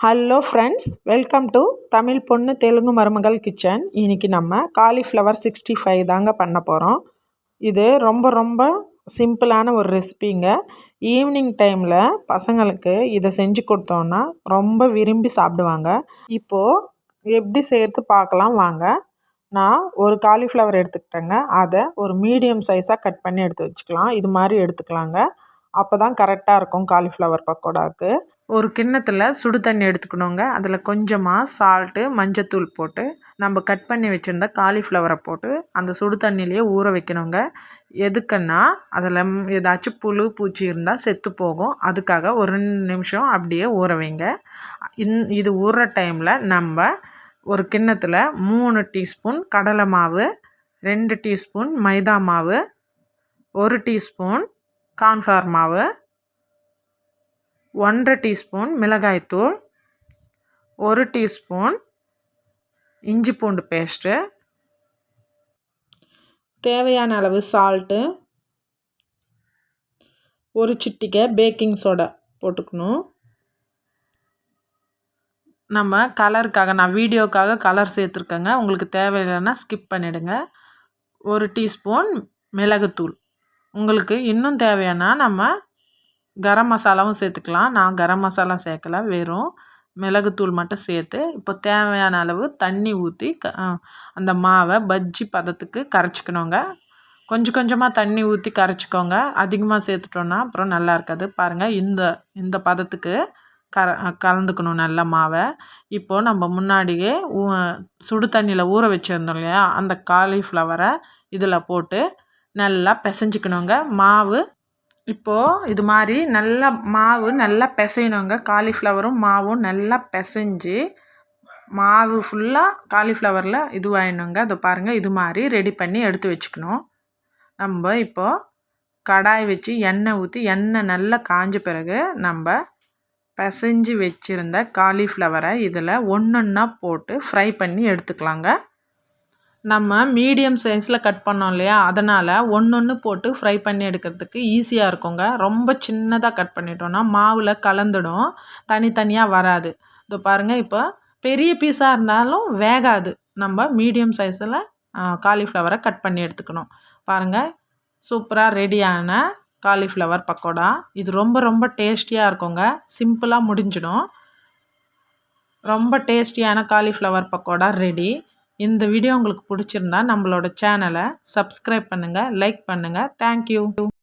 Hello friends welcome to Tamil பொண்ணு தெலுங்கு மருமகள் kitchen இன்றைக்கி நம்ம காலிஃப்ளவர் சிக்ஸ்டி ஃபைவ் தாங்க பண்ண போகிறோம் இது ரொம்ப ரொம்ப சிம்பிளான ஒரு ரெசிபிங்க ஈவினிங் டைமில் பசங்களுக்கு இதை செஞ்சு கொடுத்தோன்னா ரொம்ப விரும்பி சாப்பிடுவாங்க. இப்போது எப்படி செய்கிறது பார்க்கலாம் வாங்க. நான் ஒரு காலிஃப்ளவர் எடுத்துக்கிட்டேங்க. அதை ஒரு மீடியம் சைஸாக கட் பண்ணி எடுத்து வச்சுக்கலாம். இது மாதிரி எடுத்துக்கலாங்க. அப்போ தான் கரெக்டாக இருக்கும் காலிஃப்ளவர் பக்கோடாவுக்கு ஒரு கிண்ணத்தில் சுடு தண்ணி எடுத்துக்கணுங்க. அதில் கொஞ்சமாக சால்ட்டு மஞ்சத்தூள் போட்டு நம்ம கட் பண்ணி வச்சுருந்த காலிஃப்ளவரை போட்டு அந்த சுடு தண்ணியிலேயே ஊற வைக்கணுங்க. எதுக்குன்னா அதில் ஏதாச்சும் புழு பூச்சி இருந்தால் செத்து போகும். அதுக்காக ஒரு ரெண்டு நிமிஷம் அப்படியே ஊற வைங்க. இந் இது ஊற டைமில் நம்ம ஒரு கிண்ணத்தில் மூணு டீஸ்பூன் கடலை மாவு ரெண்டு டீஸ்பூன் மைதா மாவு ஒரு டீஸ்பூன் கார்ன்ஃப்ளவர் மாவு ஒன்றரை டீஸ்பூன் மிளகாய்த்தூள் ஒரு டீஸ்பூன் இஞ்சி பூண்டு பேஸ்ட்டு தேவையான அளவு சால்ட்டு ஒரு சிட்டிக்கை பேக்கிங் சோடா போட்டுக்கணும். நம்ம கலருக்காக நான் வீடியோக்காக கலர் சேர்த்துருக்கேங்க. உங்களுக்கு தேவையில்லைன்னா ஸ்கிப் பண்ணிவிடுங்க ஒரு டீஸ்பூன் மிளகுத்தூள். உங்களுக்கு இன்னும் தேவையானா நம்ம கரம் மசாலாவும் சேர்த்துக்கலாம். நான் கரம் மசாலா சேர்க்கல வெறும் மிளகுத்தூள் மட்டும் சேர்த்து இப்போ தேவையான அளவு தண்ணி ஊற்றி க அந்த மாவை பஜ்ஜி பதத்துக்கு கரைச்சிக்கணுங்க. கொஞ்சம் கொஞ்சமாக தண்ணி ஊற்றி கரைச்சிக்கோங்க. அதிகமாக சேர்த்துட்டோன்னா அப்புறம் நல்லா இருக்காது. பாருங்கள் இந்த இந்த பதத்துக்கு கர கலந்துக்கணும் நல்ல மாவை. இப்போது நம்ம முன்னாடியே ஊ சுடு தண்ணியில் ஊற வச்சுருந்தோம் இல்லையா? அந்த காலிஃப்ளவரை இதில் போட்டு நல்லா பிசைஞ்சிக்கணுங்க. மாவு. இப்போது இது மாதிரி நல்லா மாவு நல்லா பிசையணுங்க. காலிஃப்ளவரும் மாவும் நல்லா பிசைஞ்சு மாவு ஃபுல்லாக காலிஃப்ளவரில் இதுவாகிடணுங்க அதை பாருங்கள் இது மாதிரி ரெடி பண்ணி எடுத்து வச்சுக்கணும். நம்ம இப்போது கடாய் வச்சு எண்ணெய் ஊற்றி எண்ணெய் நல்லா காஞ்ச பிறகு நம்ம பிசைஞ்சு வச்சுருந்த காலிஃப்ளவரை இதில் ஒன்று ஒன்றா போட்டு ஃப்ரை பண்ணி எடுத்துக்கலாங்க. நம்ம மீடியம் சைஸில் கட் பண்ணோம் இல்லையா? அதனால் ஒன்று ஒன்று போட்டு ஃப்ரை பண்ணி எடுக்கிறதுக்கு ஈஸியாக இருக்குங்க. ரொம்ப சின்னதாக கட் பண்ணிட்டோன்னா மாவில் கலந்துடும். தனித்தனியாக வராது. இதோ பாருங்கள் இப்போ பெரிய பீஸாக இருந்தாலும் வேகாது. நம்ம மீடியம் சைஸில் காலிஃப்ளவரை கட் பண்ணி எடுத்துக்கணும். பாருங்கள் சூப்பராக ரெடியான காலிஃப்ளவர் பக்கோடா. இது ரொம்ப ரொம்ப டேஸ்டியாக இருக்குங்க. சிம்பிளாக முடிஞ்சிடும். ரொம்ப டேஸ்டியான காலிஃப்ளவர் பக்கோடா ரெடி இந்த வீடியோ உங்களுக்கு பிடிச்சிருந்தா நம்மளோட சேனலை சப்ஸ்கிரைப் பண்ணுங்கள் லைக் பண்ணுங்கள் தேங்க்யூ